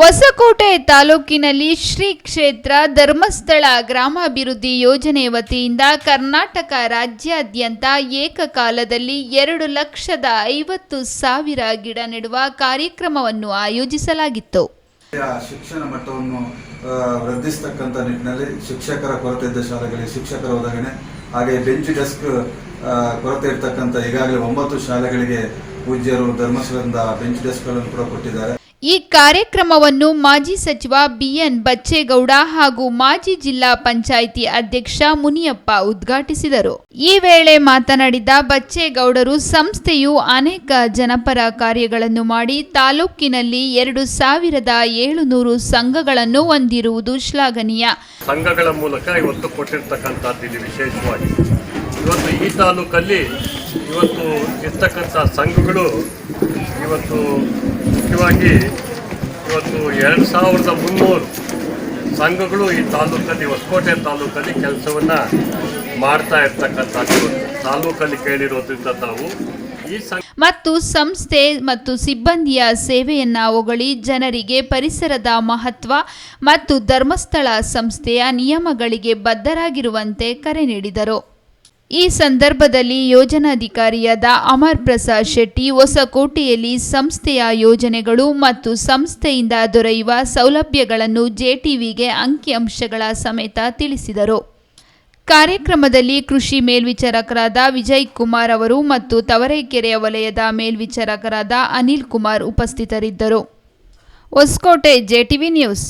ಹೊಸಕೋಟೆ ತಾಲೂಕಿನಲ್ಲಿ ಶ್ರೀ ಕ್ಷೇತ್ರ ಧರ್ಮಸ್ಥಳ ಗ್ರಾಮಾಭಿವೃದ್ಧಿ ಯೋಜನೆ ವತಿಯಿಂದ ಕರ್ನಾಟಕ ರಾಜ್ಯಾದ್ಯಂತ ಏಕಕಾಲದಲ್ಲಿ ಎರಡು ಲಕ್ಷದ ಐವತ್ತು ಸಾವಿರ ಗಿಡ ನೆಡುವ ಕಾರ್ಯಕ್ರಮವನ್ನು ಆಯೋಜಿಸಲಾಗಿತ್ತು. ಶಿಕ್ಷಣ ಮಟ್ಟವನ್ನು ವೃದ್ಧಿಸತಕ್ಕಂಥ ನಿಟ್ಟಿನಲ್ಲಿ ಶಿಕ್ಷಕರ ಕೊರತೆ ಇದ್ದ ಶಾಲೆಗಳಿಗೆ ಶಿಕ್ಷಕರ ಒದಗಣೆ, ಹಾಗೆ ಬೆಂಚ್ ಡೆಸ್ಕ್ ಕೊರತೆ ಇರತಕ್ಕಂಥ ಈಗಾಗಲೇ ಒಂಬತ್ತು ಶಾಲೆಗಳಿಗೆ ಪೂಜ್ಯರು ಧರ್ಮಸ್ಥಳದಿಂದ ಬೆಂಚ್ ಡೆಸ್ಕ್ಗಳನ್ನು ಕೂಡ ಕೊಟ್ಟಿದ್ದಾರೆ. ಈ ಕಾರ್ಯಕ್ರಮವನ್ನು ಮಾಜಿ ಸಚಿವ ಬಿಎನ್ ಬಚ್ಚೇಗೌಡ ಹಾಗೂ ಮಾಜಿ ಜಿಲ್ಲಾ ಪಂಚಾಯಿತಿ ಅಧ್ಯಕ್ಷ ಮುನಿಯಪ್ಪ ಉದ್ಘಾಟಿಸಿದರು. ಈ ವೇಳೆ ಮಾತನಾಡಿದ ಬಚ್ಚೇಗೌಡರು, ಸಂಸ್ಥೆಯು ಅನೇಕ ಜನಪರ ಕಾರ್ಯಗಳನ್ನು ಮಾಡಿ ತಾಲೂಕಿನಲ್ಲಿ ಎರಡು ಸಾವಿರದ ಏಳುನೂರು ಸಂಘಗಳನ್ನು ಹೊಂದಿರುವುದು ಶ್ಲಾಘನೀಯ. ಸಂಘಗಳ ಮೂಲಕ ಇವತ್ತು ಕೊಟ್ಟಿರ್ತಕ್ಕಂಥದ್ದು ವಿಶೇಷವಾಗಿ. ಇವತ್ತು ಈ ತಾಲೂಕಲ್ಲಿ ಇವತ್ತು ಇರ್ತಕ್ಕಂಥ ಸಂಘಗಳು ಇವತ್ತು ಮುಖ್ಯವಾಗಿ ಇವತ್ತು ಎರಡು ಸಾವಿರದ ಮುನ್ನೂರು ಸಂಘಗಳು ಈ ತಾಲೂಕಲ್ಲಿ, ಹೊಸಕೋಟೆ ತಾಲೂಕಲ್ಲಿ ಕೆಲಸವನ್ನು ಮಾಡ್ತಾ ಇರ್ತಕ್ಕಂಥದ್ದು ತಾಲೂಕಲ್ಲಿ ಕೇಳಿರೋದ್ರಿಂದ ನಾವು ಈ ಮತ್ತು ಸಂಸ್ಥೆ ಮತ್ತು ಸಿಬ್ಬಂದಿಯ ಸೇವೆಯನ್ನ ಹೊಗಳಿ ಜನರಿಗೆ ಪರಿಸರದ ಮಹತ್ವ ಮತ್ತು ಧರ್ಮಸ್ಥಳ ಸಂಸ್ಥೆಯ ನಿಯಮಗಳಿಗೆ ಬದ್ಧರಾಗಿರುವಂತೆ ಕರೆ ನೀಡಿದರು. ಈ ಸಂದರ್ಭದಲ್ಲಿ ಯೋಜನಾಧಿಕಾರಿಯಾದ ಅಮರ್ ಪ್ರಸಾದ್ ಶೆಟ್ಟಿ ಹೊಸಕೋಟೆಯಲ್ಲಿ ಸಂಸ್ಥೆಯ ಯೋಜನೆಗಳು ಮತ್ತು ಸಂಸ್ಥೆಯಿಂದ ದೊರೆಯುವ ಸೌಲಭ್ಯಗಳನ್ನು ಜೆಟಿವಿಗೆ ಅಂಕಿಅಂಶಗಳ ಸಮೇತ ತಿಳಿಸಿದರು. ಕಾರ್ಯಕ್ರಮದಲ್ಲಿ ಕೃಷಿ ಮೇಲ್ವಿಚಾರಕರಾದ ವಿಜಯ್ ಕುಮಾರ್ ಅವರು ಮತ್ತು ತವರೇಕೆರೆಯ ವಲಯದ ಮೇಲ್ವಿಚಾರಕರಾದ ಅನಿಲ್ ಕುಮಾರ್ ಉಪಸ್ಥಿತರಿದ್ದರು. Hosakote JTV news.